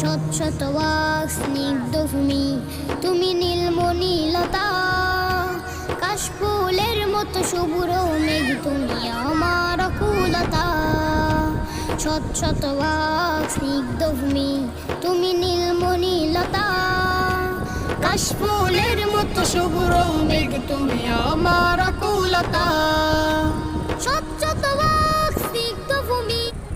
শতবাক স্নিগ্ধ ভূমি, তুমি নীলমণিলতা কাশফুলের মতো শুভ্র মেঘ, তুমি আমার কুলতা শত শতবাক স্নিগ্ধ ভূমি, তুমি নীলমণিলতা কাশফুলের মতো শুভ্র মেঘ, তুমি আমার কুলতা